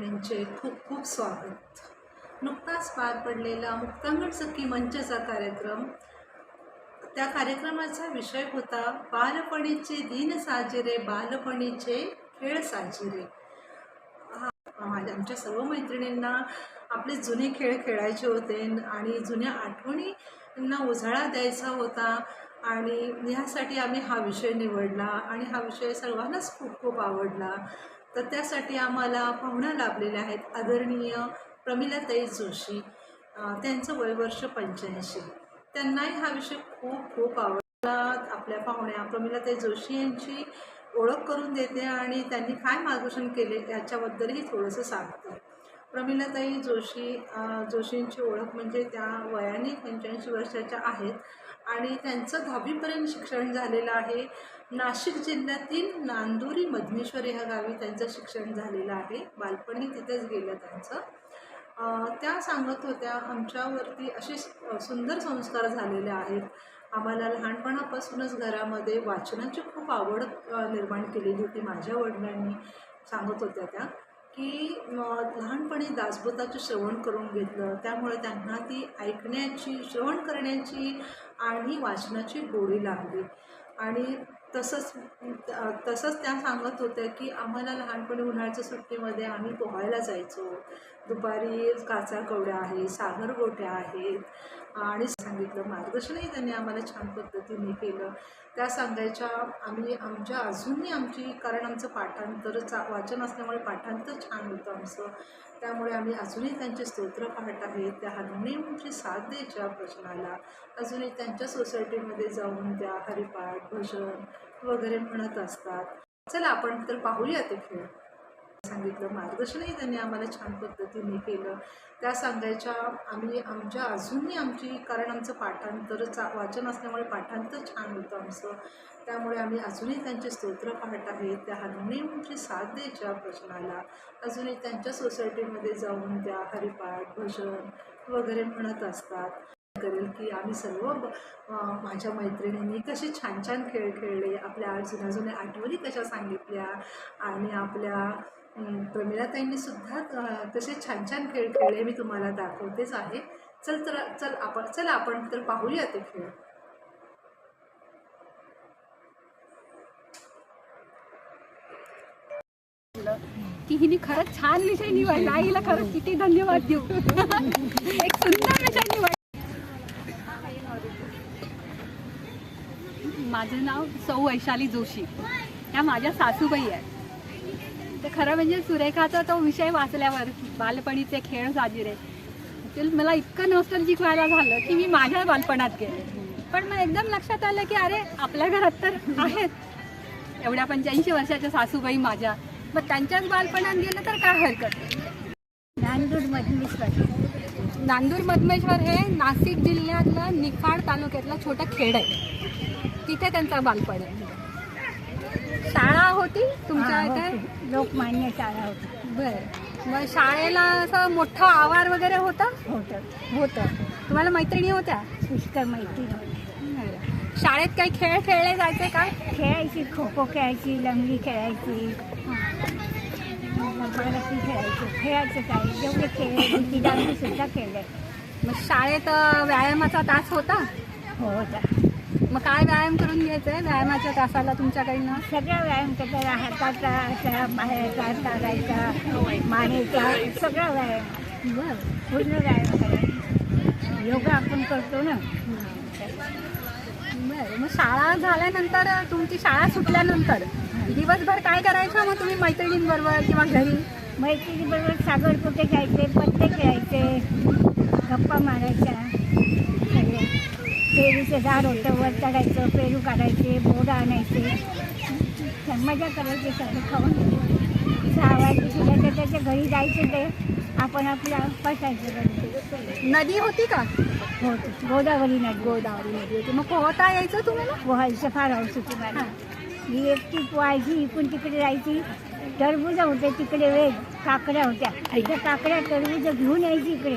मैत्रिणींचे खूप खूप स्वागत. नुकताच पार पडलेला मुक्तांगण सखी मंचचा कार्यक्रम. त्या कार्यक्रमाचा विषय होता बालपणीचे दिन साजिरे बालपणीचे खेळ साजिरे. हा माझ्या आमच्या सर्व मैत्रिणींना आपले जुने खेळ खेळायचे होते आणि जुन्या आठवणींना उजाळा द्यायचा होता आणि ह्यासाठी आम्ही हा विषय निवडला आणि हा विषय सर्वांनाच खूप खूप आवडला. तर त्यासाठी आम्हाला पाहुण्या लाभलेल्या आहेत आदरणीय प्रमिलाताई जोशी. त्यांचं वय वर्ष पंच्याऐंशी. त्यांनाही हा विषय खूप खूप आवडला. आपल्या पाहुण्या प्रमिलाताई जोशी यांची ओळख करून देते आणि त्यांनी काय मार्गदर्शन केले याच्याबद्दलही थोडंसं सांगते. प्रमिलाताई जोशी जोशींची ओळख म्हणजे त्या वयाने पंच्याऐंशी वर्षाच्या आहेत आणि त्यांचं दहावीपर्यंत शिक्षण झालेलं आहे. नाशिक जिल्ह्यातील नांदुरी मधमेश्वर ह्या गावी त्यांचं शिक्षण झालेलं आहे. बालपणी तिथेच गेलं त्यांचं. त्या सांगत होत्या आमच्यावरती असे सुंदर संस्कार झालेले आहेत. आम्हाला लहानपणापासूनच घरामध्ये वाचनाची खूप आवड निर्माण केलेली होती माझ्या वडिलांनी. सांगत होत्या त्या की लहानपणी दासबोधाचं श्रवण करून घेतलं. त्यामुळे त्यांना ती ऐकण्याची श्रवण करण्याची आणि वाचनाची गोडी लागली. आणि तसंच तसंच त्या सांगत होत्या की आम्हाला लहानपणी उन्हाळ्याच्या सुट्टीमध्ये आम्ही पोहायला जायचो. दुपारी काचा कवड्या आहेत सागर गोट्या आहेत. आणि सांगितलं मार्गदर्शनही त्यांनी आम्हाला छान पद्धतीने केलं. त्या सांगायच्या आम्ही आमच्या अजूनही आमची कारण आमचं पाठांतर चा वाचन असल्यामुळे पाठांतर छान होतं आमचं. त्यामुळे आम्ही अजूनही त्यांचे स्तोत्र पाहत आहेत त्या हार्मोनियमची साथ द्यायच्या प्रश्नाला. अजूनही त्यांच्या सोसायटीमध्ये जाऊन त्या हरिपाठ भजन वगैरे म्हणत असतात. चला आपण तर पाहूया ते खेळ. सांगितलं. मार्गदर्शनही त्यांनी आम्हाला छान पद्धतीने केलं. त्या सांगायच्या आम्ही आमच्या अजूनही आमची कारण आमचं पाठांतर चा वाचन असल्यामुळे पाठांतर छान होतं आमचं. त्यामुळे आम्ही अजूनही त्यांचे स्तोत्र पाहत आहेत त्या हार्मोनियमची साथ द्यायच्या प्रश्नाला. अजूनही त्यांच्या सोसायटीमध्ये जाऊन त्या हरिपाठ भजन वगैरे म्हणत असतात. करेल की आम्ही सर्व माझ्या मैत्रिणींनी कसे छान छान खेळ खेळले. आपल्या जुन्या जुन्या आठवणी कशा सांगितल्या. आणि आपल्या प्रमिलाताईंनी सुद्धा तसे छान छान खेळ खेळले मी तुम्हाला दाखवतेच आहे. चल तर चल आपण चला आपण तर पाहूया ते खेळ. की हिने खरंच छान विषय निवडला. हिला खरंच किती धन्यवाद देऊ. एक सुंदर विषय निवड माझं नाव सौ वैशाली जोशी. ह्या माझ्या सासूबाई आहेत. तर खरं म्हणजे सुरेखाचा तो विषय वाचल्यावर बालपणीचे खेळ साजिरे. ते मला इतकं नॉस्टॅल्जिक व्हायला झालं की मी माझ्या बालपणात गेले. पण मग एकदम लक्षात आलं की अरे आपल्या घरात तर आहेत. एवढ्या पंच्याऐंशी वर्षाच्या सासूबाई माझ्या. मग त्यांच्याच बालपणात गेलं तर काय हरकत? नांदूर मधमेश्वर. नांदूर मधमेश्वर हे नाशिक जिल्ह्यातलं निफाड तालुक्यातलं छोटं खेड आहे. तिथे त्यांचं बालपण आहे. शाळा होती तुमच्या इथे. लोकमान्य शाळा होती. बरं. मग शाळेला असं मोठं आवार वगैरे होतं? होतं. होतं. तुम्हाला मैत्रिणी होत्या? पुष्कळ माहिती होती शाळेत काही खेळ खेळले जायचे का? खेळायची खो खो खेळायची लंगडी खेळायची. मराठी खेळायची खेळायचं काय? जेवढे खेळ सुद्धा खेळले मग शाळेत अं, व्यायामाचा तास होता? हो होता. मग काय व्यायाम करून घ्यायचंय? व्यायामाच्या तासाला तुमच्याकडनं? सगळा व्यायाम करता हाताचा असा बाहेरचा चालायचा मानेचा सगळा व्यायाम. बरं. पूर्ण व्यायाम करायचा योगा आपण करतो ना. बरं. मग शाळा झाल्यानंतर तुमची शाळा सुटल्यानंतर दिवसभर काय करायचं? मग तुम्ही मैत्रिणींबरोबर किंवा घरी? मैत्रिणीबरोबर सागरकोटे खेळायचे पत्ते खेळायचे गप्पा मारायच्या. पेरूचं झाड होतं वर चढायचं पेरू काढायचे बोरं आणायचे. मजा करायची सगळं खाऊन. सहा वाजता त्याच्या घरी जायचे ते. आपण आपल्या बसायचं घरी. नदी होती का? होत. गोदावरी नदी. गोदावरी नदी होती. मग पोहता यायचं तुम्हाला? पोहायचं फार हौस होती मला. मी एकटी पोहायची इकडून तिकडे जायची. टरबूज होते तिकडे वेग काकड्या होत्या. त्या काकड्या टरबूज घेऊन यायची इकडे.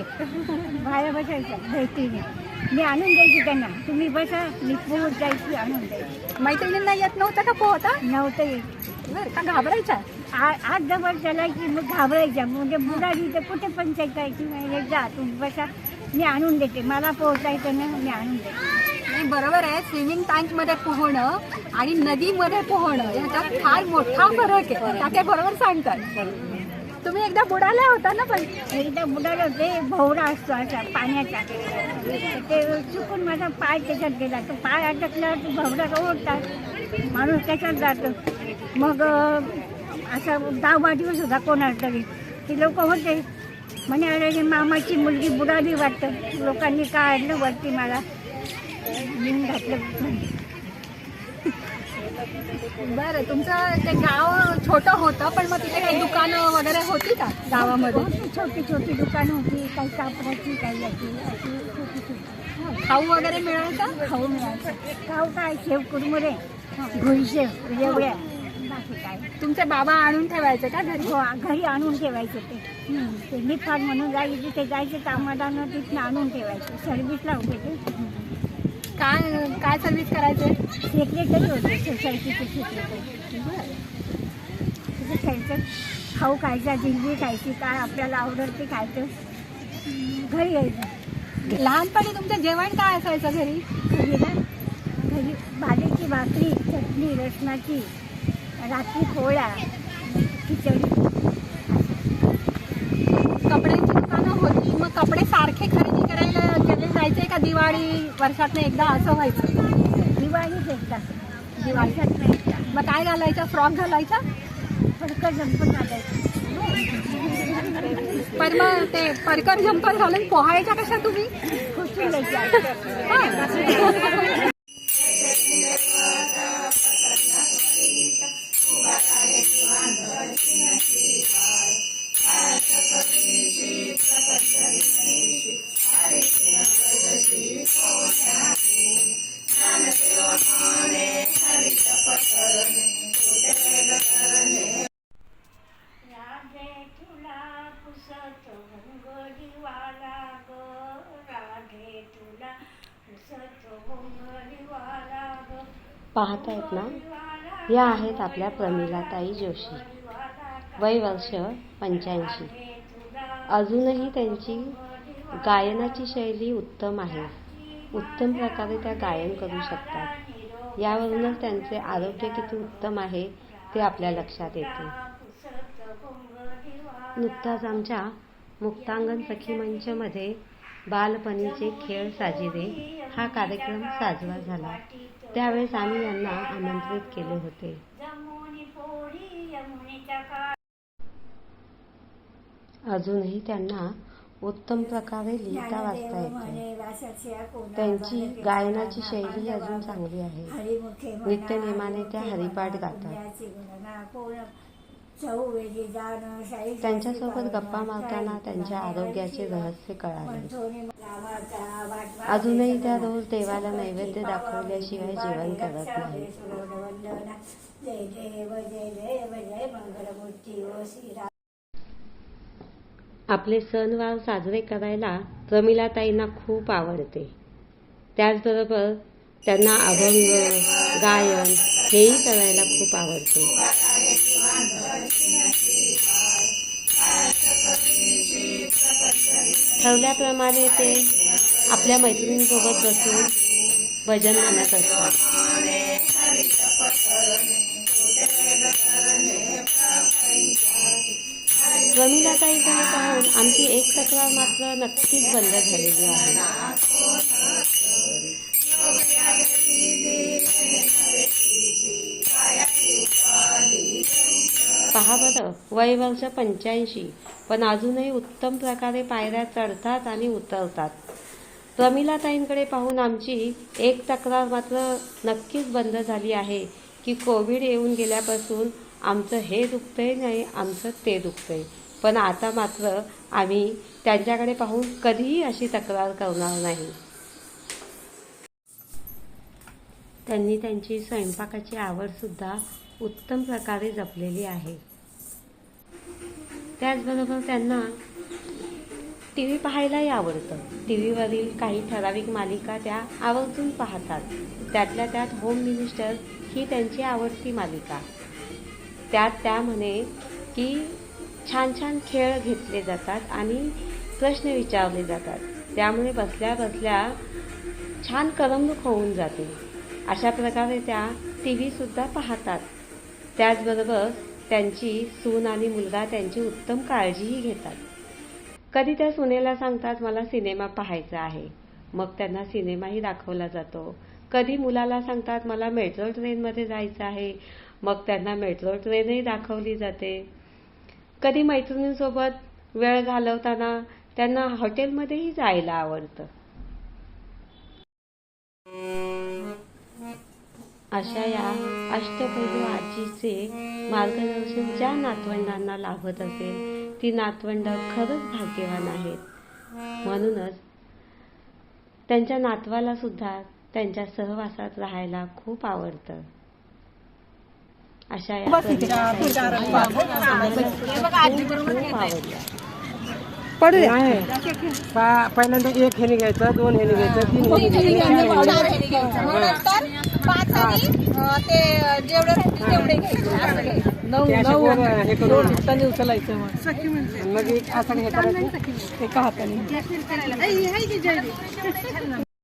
बाया बसायच्या. भेटीने. मी आणून द्यायची त्यांना. तुम्ही बसा मी पोहत जायची आणून द्यायची. मैत्रिणींना येत नव्हतं का पोहता नव्हतं. येत बरं का घाबरायच्या आ- आज जवळ की मग घाबरायच्या. म्हणजे बुडाली तर कुठे पण चेकायची म्हणजे जा तुम्ही बसा. मी आणून देते. मला पोहोचायचं ना मी आणून देते. नाही बरोबर आहे. स्विमिंग टँकमध्ये पोहणं आणि नदीमध्ये पोहणं याच्यात फार मोठा फरक आहे. त्या काय बरोबर सांगतात. तुम्ही एकदा बुडाला होता ना पण? एकदा बुडाला ते भोवरा असतो असा पाण्याचा. ते चुकून माझा पाय त्याच्यात गेला. तो पाय अडकल्यावर की भोवरा ओढतात माणूस त्याच्यात जातो. मग असा दाव दहा सुद्धा कोणाला तरी. ती लोक होते. म्हणे अरे रे मामाची मुलगी बुडाली वाटतं. लोकांनी काढलं वरती मला. घातलं बरं तुमचं ते गाव छोटं होतं पण मग तिथे काही दुकानं वगैरे होती का गावामध्ये? छोटी छोटी दुकानं होती काही कापडाची काही याची अशी छोटी छोटी. खाऊ वगैरे मिळायचं? खाऊ मिळायचं. खाऊ काय? शेव कुरमुरे घोईशेव एवढ्या. बाकी काय? तुमचे बाबा आणून ठेवायचे का घरी? हो घरी आणून ठेवायचं ते. हं, ते निफाड म्हणून जायचे तिथे जायचे कामादानं तिथनं आणून ठेवायचे. सर्व्हिसला होते ते. काय काय सर्व्हिस करायचे सेक्रेटरी होते सोसायटीचे सेक्रेटरी खायचं खाऊ खायचा जिलबी खायची काय आपल्याला आवडत ते खायचं. घरी यायचं. लहानपणी तुमचं जेवण काय असायचं घरी? घरी ना घरी भाजीची भाकरी चटणी रसनाची रात्री पोळ्या खिचडी. कपड्यांची दुकानं होती मग कपडे सारखे खरेदी जायचे का दिवाळी वर्षातनं एकदा असं व्हायचं? दिवाळीच एकदा. नाही एकदा. मग काय घालायचं? फ्रॉक घालायचा? फडकं जंप घालायचं. पण मग ते परकर जंपर घालून पोहायच्या कशा तुम्ही? खुशी हा. राधे पाहतायत ना? या आहेत आपल्या प्रमिलाताई जोशी. वय वर्ष पंच्याऐंशी. अजूनही त्यांची गायनाची शैली उत्तम आहे. उत्तम प्रकारे त्या गायन करू शकतात. यावरूनच त्यांचे आरोग्य किती उत्तम आहे ते आपल्या लक्षात येते. नुकताच आमच्या मुक्तांगण सखी मंचमध्ये बालपणीचे खेळ साजिरे हा कार्यक्रम साजरा झाला. त्यावेळेस आम्ही यांना आमंत्रित केले होते. अजूनही त्यांना उत्तम प्रकारे लिहिता वाचता येते. त्यांची गायनाची शैली अजून चांगली आहे. नित्यनेमाने त्या हरिपाठ गातात. त्यांच्यासोबत गप्पा मारताना त्यांच्या आरोग्याचे रहस्य कळाले. अजूनही त्या रोज देवाला नैवेद्य दाखवल्याशिवाय जेवण करत नाही. आपले सणवार साजरे करायला प्रमिलाताईंना खूप आवडते. त्याचबरोबर त्यांना अभंग गायन हेही करायला खूप आवडते. ठरल्याप्रमाणे ते आपल्या मैत्रिणींसोबत बसून भजन म्हणत असतात प्रमिलाताईकडे पाहून आमची एक तक्रार मात्र नक्कीच बंद झालेली आहे. पहा बरं वय वर्ष पंच्याऐंशी. पण अजूनही उत्तम प्रकारे पायऱ्या चढतात आणि उतरतात. प्रमिलाताईंकडे पाहून आमची एक तक्रार मात्र नक्कीच बंद झाली आहे की कोविड येऊन गेल्यापासून आमचं हे दुखतंय नाही आमचं ते दुखतंय. पण आता मात्र आम्ही त्यांच्याकडे पाहून कधीही अशी तक्रार करणार नाही. त्यांनी त्यांची स्वयंपाकाची आवडसुद्धा उत्तम प्रकारे जपलेली आहे. त्याचबरोबर त्यांना टी व्ही पाहायलाही आवडतं. टी व्हीवरील काही ठराविक मालिका त्या आवर्जून पाहतात. त्यातल्या त्यात होम मिनिस्टर ही त्यांची आवडती मालिका. त्यात त्या म्हणे की छान छान खेळ घेतले जातात आणि प्रश्न विचारले जातात. त्यामुळे बसल्या बसल्या छान करमणूक होऊन जाते. अशा प्रकारे त्या टी व्हीसुद्धा पाहतात. त्याचबरोबर त्यांची सून आणि मुलगा त्यांची उत्तम काळजीही घेतात. कधी त्या सुनेला सांगतात मला सिनेमा पाहायचा आहे. मग त्यांना सिनेमाही दाखवला जातो. कधी मुलाला सांगतात मला मेट्रो ट्रेनमध्ये जायचं आहे. मग त्यांना मेट्रो ट्रेनही दाखवली जाते. कधी मैत्रिणींसोबत वेळ घालवताना त्यांना हॉटेलमध्येही जायला आवडतं. अशा या अष्टपैलू आजीचे मार्गदर्शन ज्या नातवंडांना लाभत असेल ती नातवंड खरंच भाग्यवान आहेत. म्हणूनच त्यांच्या नातवाला सुद्धा त्यांच्या सहवासात राहायला खूप आवडतं. अशा या खूप आवडल्या नाही. पा- पहिल्यांदा एक हेने घ्यायचं दोन हेने घ्यायचं तीन हेने घ्यायचं. ते असे हे करून हाताने उचलायचं मग. आणि मग एक असं हे करायचं. एका हाताने.